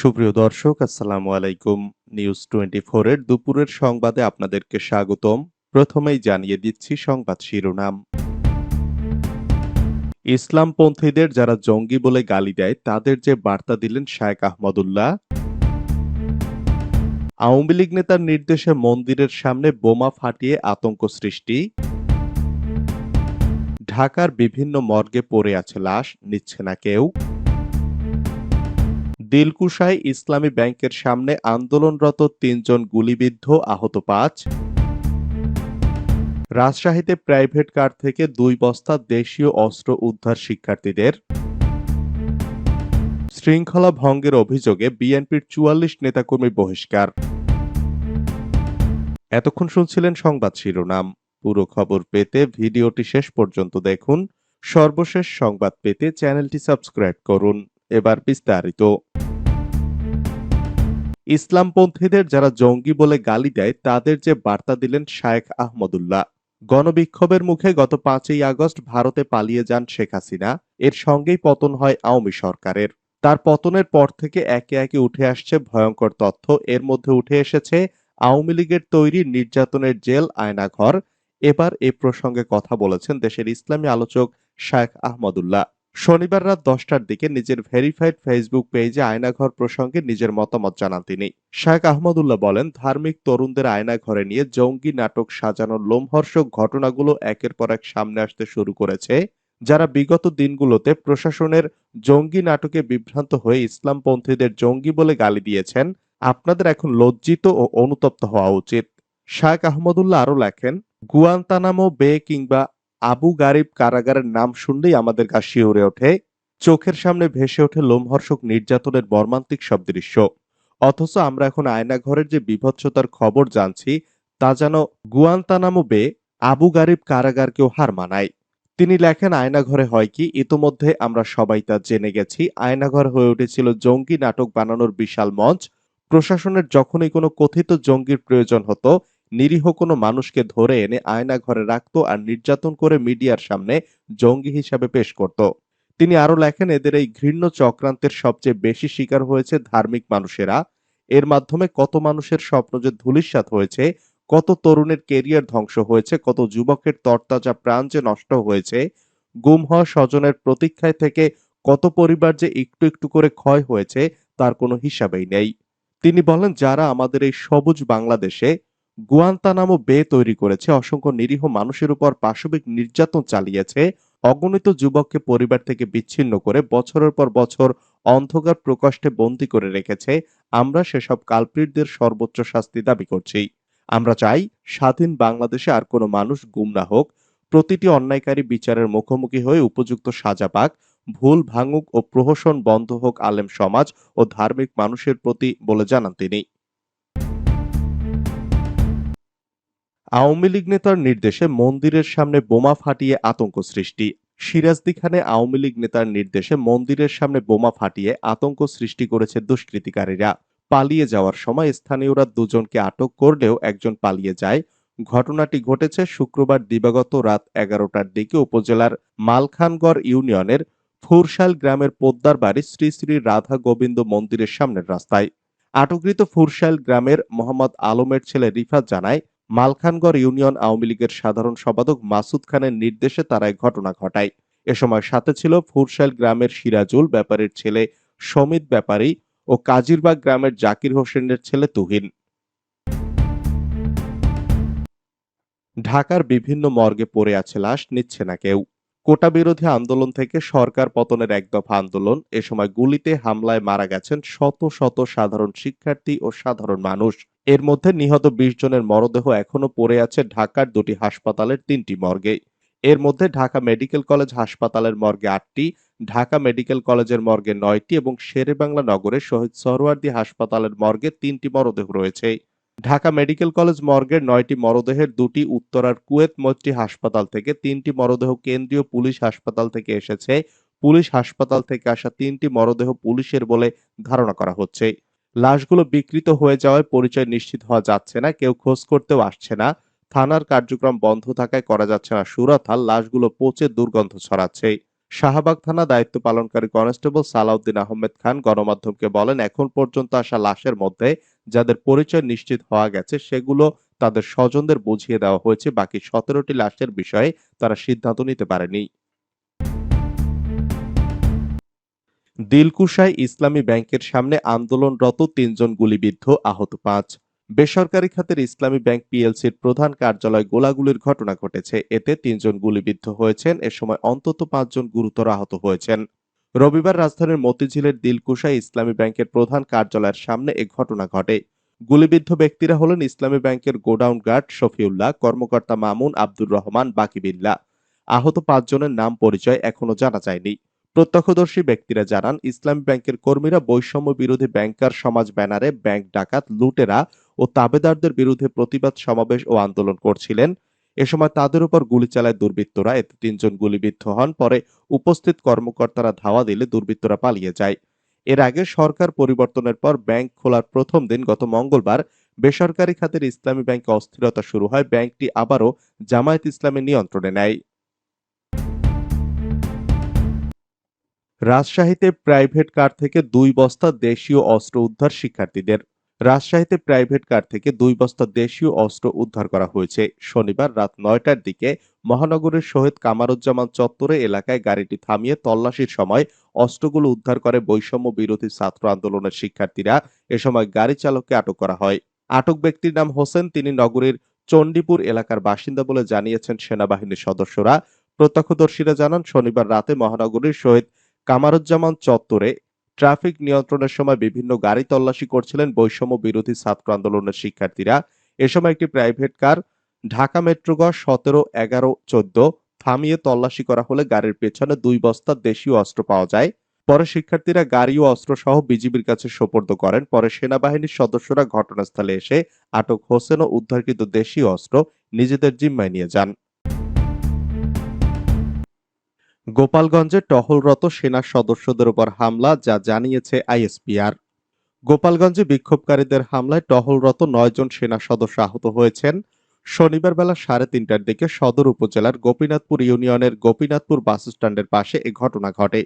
সুপ্রিয় দর্শক, আসসালামু আলাইকুম। নিউজ টোয়েন্টি এর দুপুরের সংবাদে আপনাদেরকে স্বাগতম। প্রথমেই জানিয়ে দিচ্ছি সংবাদ শিরোনাম। ইসলামপন্থীদের যারা জঙ্গি বলে গালি দেয়, তাদের যে বার্তা দিলেন শায়েক আহমদুল্লাহ। আওয়ামী লীগ নেতার নির্দেশে মন্দিরের সামনে বোমা ফাটিয়ে আতঙ্ক সৃষ্টি। ঢাকার বিভিন্ন মর্গে পড়ে আছে লাশ, নিচ্ছে না কেউ। দিলকুশায় ইসলামী ব্যাংকের সামনে আন্দোলনরত তিনজন গুলিবিদ্ধ আহত পাঁচ। রাজশাহীতে প্রাইভেট কার থেকে দুই বস্তা দেশীয় অস্ত্র উদ্ধার শিক্ষার্থীদের। শৃঙ্খলা ভঙ্গের অভিযোগে বিএনপির চুয়াল্লিশ নেতাকর্মী বহিষ্কার। এতক্ষণ শুনছিলেন সংবাদ শিরোনাম। পুরো খবর পেতে ভিডিওটি শেষ পর্যন্ত দেখুন। সর্বশেষ সংবাদ পেতে চ্যানেলটি সাবস্ক্রাইব করুন। এবার বিস্তারিত। ইসলামপন্থীদের যারা জঙ্গি বলে গালি দেয়, তাদের যে বার্তা দিলেন শায়েখ আহমদুল্লাহ। গণবিক্ষোভের মুখে গত পাঁচই আগস্ট ভারতে পালিয়ে যান শেখ হাসিনা। এর সঙ্গেই পতন হয় আওয়ামী সরকারের। তার পতনের পর থেকে একে একে উঠে আসছে ভয়ঙ্কর তথ্য। এর মধ্যে উঠে এসেছে, আওয়ামী লীগের তৈরি নির্যাতনের জেল, আয়নাঘর। এবার এ প্রসঙ্গে কথা বলেছেন দেশের ইসলামী আলোচক শায়েখ আহমদুল্লাহ। শনিবার রাত দশটার দিকে নিজের ভেরিফাইড ফেসবুক পেজে আয়নাঘর প্রসঙ্গে নিজের মতামত জানান তিনি। শায়েখ আহমদুল্লাহ বলেন, ধার্মিক তরুণদের আয়নাঘরে নিয়ে জঙ্গি নাটক সাজানোর লোমহর্ষক ঘটনাগুলো একের পর এক সামনে আসতে শুরু করেছে, যারা বিগত দিনগুলোতে প্রশাসনের জঙ্গি নাটকে বিভ্রান্ত হয়ে ইসলামপন্থীদের জঙ্গি বলে গালি দিয়েছেন, আপনাদের এখন লজ্জিত ও অনুতপ্ত হওয়া উচিত। শায়েখ আহমদুল্লাহ আরও লেখেন, গুয়ান্তানামো বে কিংবা আবু গারিব কারাগারের নাম শুনলেই আমাদের গা শিউরে ওঠে। চোখের সামনে ভেসে ওঠে লোমহর্ষক নির্যাতনের মর্মান্তিক সব দৃশ্য। অথচ আমরা এখন আয়নাঘরের যে বিভৎসতার খবর জানছি, তা যেন গুয়ান্তানামো বে আবু গারিব কারাগারকেও হার মানায়। তিনি লেখেন, আয়নাঘরে হয় কি? ইতোমধ্যে আমরা সবাই তা জেনে গেছি। আয়নাঘর হয়ে উঠেছিল জঙ্গি নাটক বানানোর বিশাল মঞ্চ। প্রশাসনের যখনই কোনো কথিত জঙ্গির প্রয়োজন হতো নিরীহ কোনো মানুষকে ধরে এনে আয়না ঘরে রাখত আর নির্যাতন করে মিডিয়ার সামনে জঙ্গি হিসাবে পেশ করত। তিনি আরও লেখেন, এদের এই ঘৃণ্য চক্রান্তের সবচেয়ে বেশি শিকার হয়েছে ধার্মিক মানুষেরা। এর মাধ্যমে কত মানুষের স্বপ্ন যে ধূলিসাৎ হয়েছে, কত তরুণের কেরিয়ার ধ্বংস হয়েছে, কত যুবকের তরতাজা প্রাণ যে নষ্ট হয়েছে, গুম হওয়া স্বজনের প্রতীক্ষায় থেকে কত পরিবার যে একটু একটু করে ক্ষয় হয়েছে, তার কোনো হিসাবেই নেই। তিনি বলেন, যারা আমাদের এই সবুজ বাংলাদেশে গুয়ান্তানামো বে তৈরি করেছে। অসংখ্য নিরীহ মানুষের উপর পাশবিক নির্যাতন চালিয়েছে। অগণিত যুবককে পরিবার থেকে বিচ্ছিন্ন করে বছরের পর বছর অন্ধকার প্রকোষ্ঠে বন্দী করে রেখেছে। আমরা সেসব কালপ্রিটদের সর্বোচ্চ শাস্তি দাবি করছি। আমরা চাই স্বাধীন বাংলাদেশে আর কোনো মানুষ গুম না হোক। প্রতিটি অন্যায়কারী বিচারের মুখোমুখি হয়ে উপযুক্ত সাজা পাক। ভুল ভাঙুক ও প্রহসন বন্ধ হোক আলেম সমাজ ও ধার্মিক মানুষের প্রতি বলে জানান তিনি। আওয়ামী লীগ নেতার নির্দেশে মন্দিরের সামনে বোমা ফাটিয়ে আতঙ্ক সৃষ্টি। সিরাজদিখানে আওয়ামী লীগ নেতার নির্দেশে মন্দিরের সামনে বোমা ফাটিয়ে আতঙ্ক সৃষ্টি করেছে দুষ্কৃতিকারীরা। পালিয়ে যাওয়ার সময় স্থানীয়রা দুজনকে আটক করলেও একজন পালিয়ে যায়। ঘটনাটি ঘটেছে শুক্রবার দিবাগত রাত এগারোটার দিকে উপজেলার মালখানগড় ইউনিয়নের ফুরশাল গ্রামের পোদ্দার বাড়ি শ্রী শ্রী রাধা গোবিন্দ মন্দিরের সামনের রাস্তায়। আটককৃত ফুরশাল গ্রামের মোহাম্মদ আলমের ছেলে রিফাত জানায় মালখানগড় ইউনিয়ন আওয়ামী লীগের সাধারণ সম্পাদক মাসুদ খানের নির্দেশে তারা ঘটনা ঘটায়। এ সময় সাথে ছিল ফুরসাইল গ্রামের সিরাজুল ব্যাপারীর ছেলে সমিত ব্যাপারী ও কাজিরবাগ গ্রামের জাকির হোসেনের ছেলে তুহিন। ঢাকার বিভিন্ন মর্গে পড়ে আছে লাশ, নিচ্ছে না কেউ। কোটা বিরোধী আন্দোলন থেকে সরকার পতনের এক দফা আন্দোলন। এ সময় গুলিতে হামলায় মারা গেছেন শত শত সাধারণ শিক্ষার্থী ও সাধারণ মানুষ। এর মধ্যে নিহত বিশ জনের মরদেহ এখনও পড়ে আছে ঢাকার দুটি হাসপাতালের তিনটি মর্গে। এর মধ্যে ঢাকা মেডিকেল কলেজ হাসপাতালের মর্গে আটটি, ঢাকা মেডিকেল কলেজের মর্গে নয়টি এবং শেরেবাংলা নগরের শহীদ সরওয়ার্দী হাসপাতালের মর্গে তিনটি মরদেহ রয়েছে। ঢাকা মেডিকেল কলেজ মর্গের নয়টি মরদেহের দুটি উত্তরার কুয়েত মৈত্রী হাসপাতাল থেকে তিনটি মরদেহ কেন্দ্রীয় পুলিশ হাসপাতাল থেকে এসেছে। পুলিশ হাসপাতাল থেকে আসা তিনটি মরদেহ পুলিশের বলে ধারণা করা হচ্ছে। লাশগুলো বিকৃত হয়ে যাওয়ায় পরিচয় নিশ্চিত হওয়া যাচ্ছে না, কেউ খোঁজ করতেও আসছে না। থানার কার্যক্রম বন্ধ থাকায় করা যাচ্ছে না। সুরাথাল লাশগুলো পচে দুর্গন্ধ ছড়াচ্ছে। শাহবাগ থানা দায়িত্ব পালনকারী কনস্টেবল সালাউদ্দিন আহমেদ খান গণমাধ্যমকে বলেন, এখন পর্যন্ত আসা লাশের মধ্যে যাদের পরিচয় নিশ্চিত হওয়া গেছে, সেগুলো তাদের স্বজনদের বুঝিয়ে দেওয়া হয়েছে। বাকি সতেরোটি লাশের বিষয়ে তারা সিদ্ধান্ত নিতে পারেনি। দিলকুশায় ইসলামী ব্যাংকের সামনে আন্দোলনরত তিনজন গুলিবিদ্ধ, আহত পাঁচ। বেসরকারি খাতের ইসলামী ব্যাংক পিএলসির প্রধান কার্যালয় গোলাগুলির ঘটনা ঘটেছে। এতে তিনজন গুলিবিদ্ধ হয়েছেন। এ সময় অন্তত পাঁচজন গুরুতর আহত হয়েছেন। রবিবার রাজধানীর মতিঝিলের দিলকুশায় ইসলামী ব্যাংকের প্রধান কার্যালয়ের সামনে এ ঘটনা ঘটে। গুলিবিদ্ধ ব্যক্তিরা হলেন ইসলামী ব্যাংকের গোডাউন গার্ড শফিউল্লাহ, কর্মকর্তা মামুন আব্দুর রহমান বাকিবিল্লা আহত পাঁচজনের নাম পরিচয় এখনও জানা যায়নি। প্রত্যক্ষদর্শী ব্যক্তিরা জানান, ইসলামী ব্যাংকের কর্মীরা বৈষম্য বিরোধী ব্যাংকার সমাজ ব্যানারে ব্যাংক ডাকাত, লুটেরা ও তাবেদারদের বিরুদ্ধে প্রতিবাদ সমাবেশ ও আন্দোলন করছিলেন। এ সময় তাদের উপর গুলি চালায় দুর্বৃত্তরা। এতে তিনজন গুলিবিদ্ধ হন, পরে উপস্থিত কর্মকর্তারা ধাওয়া দিলে দুর্বৃত্তরা পালিয়ে যায়। এর আগে সরকার পরিবর্তনের পর ব্যাংক খোলার প্রথম দিন গত মঙ্গলবার বেসরকারি খাতের ইসলামী ব্যাংকে অস্থিরতা শুরু হয়। ব্যাংকটি আবারও জামায়াত ইসলামের নিয়ন্ত্রণে নেয়। রাজশাহীতে প্রাইভেট কার থেকে দুই বস্তা দেশীয় অস্ত্র উদ্ধার শিক্ষার্থীদের। রাজশাহীতে প্রাইভেট কার থেকে দুই বস্তা দেশীয় অস্ত্র উদ্ধার করা হয়েছে। শনিবার রাত নয়টার দিকে মহানগরের শহীদ কামারুজ্জামান চত্বরে এলাকায় গাড়িটি থামিয়ে তল্লাশির সময় অস্ত্রগুলো উদ্ধার করে বৈষম্য বিরোধী ছাত্র আন্দোলনের শিক্ষার্থীরা। এ সময় গাড়ি চালককে আটক করা হয়। আটক ব্যক্তির নাম হোসেন, তিনি নগরীর চণ্ডীপুর এলাকার বাসিন্দা বলে জানিয়েছেন সেনাবাহিনীর সদস্যরা। প্রত্যক্ষদর্শীরা জানান, শনিবার রাতে মহানগরীর শহীদ কামারুজ্জামান চত্বরে ট্রাফিক নিয়ন্ত্রণের সময় বিভিন্ন গাড়ি তল্লাশি করছিলেন বৈষম্য বিরোধী ছাত্র আন্দোলনের শিক্ষার্থীরা। এ সময় একটি প্রাইভেট কার, ঢাকা মেট্রো গ সতেরো, এগারো, চোদ্দ, থামিয়ে তল্লাশি করা হলে গাড়ির পেছনে দুই বস্তা দেশীয় অস্ত্র পাওয়া যায়। পরে শিক্ষার্থীরা গাড়ি ও অস্ত্র সহ বিজিবির কাছে সোপর্দ করেন। পরে সেনাবাহিনীর সদস্যরা ঘটনাস্থলে এসে আটক হোসেন ও উদ্ধারকৃত দেশীয় অস্ত্র নিজেদের জিম্মায় নিয়ে যান। গোপালগঞ্জে টহলরত সেনা সদস্যদের উপর হামলা, যা জানিয়েছে আইএসপিআর। গোপালগঞ্জে বিক্ষোভকারীদের হামলায় টহলরত নয়জন সেনা সদস্য আহত হয়েছেন। শনিবার বেলা সাড়ে তিনটার দিকে সদর উপজেলার গোপীনাথপুর ইউনিয়নের গোপীনাথপুর বাসস্ট্যান্ডের পাশে এ ঘটনা ঘটে।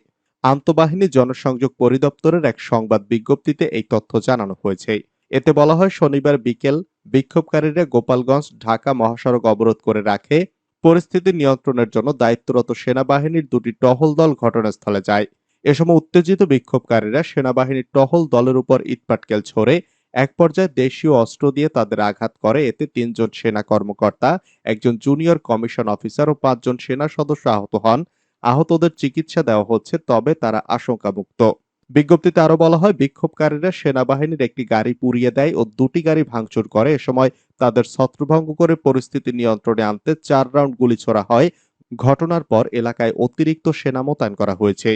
আন্তঃবাহিনী জনসংযোগ পরিদপ্তরের এক সংবাদ বিজ্ঞপ্তিতে এই তথ্য জানানো হয়েছে। এতে বলা হয়, শনিবার বিকেল বিক্ষোভকারীরা গোপালগঞ্জ, ঢাকা মহাসড়ক অবরোধ করে রাখে। পরিস্থিতি নিয়ন্ত্রণের জন্য দায়িত্বরত সেনাবাহিনীর দুটি টহল দল ঘটনাস্থলে যায়। এ সময় উত্তেজিত বিক্ষোভকারীরা সেনাবাহিনীর টহল দলের উপর ইটপাটকেল ছড়ে এক পর্যায়ে দেশীয় অস্ত্র দিয়ে তাদের আঘাত করে। এতে তিনজন সেনা কর্মকর্তা, একজন জুনিয়র কমিশন অফিসার ও পাঁচজন সেনা সদস্য আহত হন। আহতদের চিকিৎসা দেওয়া হচ্ছে, তবে তারা আশঙ্কামুক্ত। বিজ্ঞপ্তিতে আরও বলা হয়, বিক্ষোভকারীরা সেনাবাহিনীর একটি গাড়ি পুড়িয়ে দেয় ও দুটি গাড়ি ভাঙচুর করে। এ সময় তাদের ছত্রভঙ্গ করে পরিস্থিতি নিয়ন্ত্রণে আনতে চার রাউন্ড গুলি ছোড়া হয়। ঘটনার পর এলাকায় অতিরিক্ত সেনা মোতায়েন করা হয়েছে।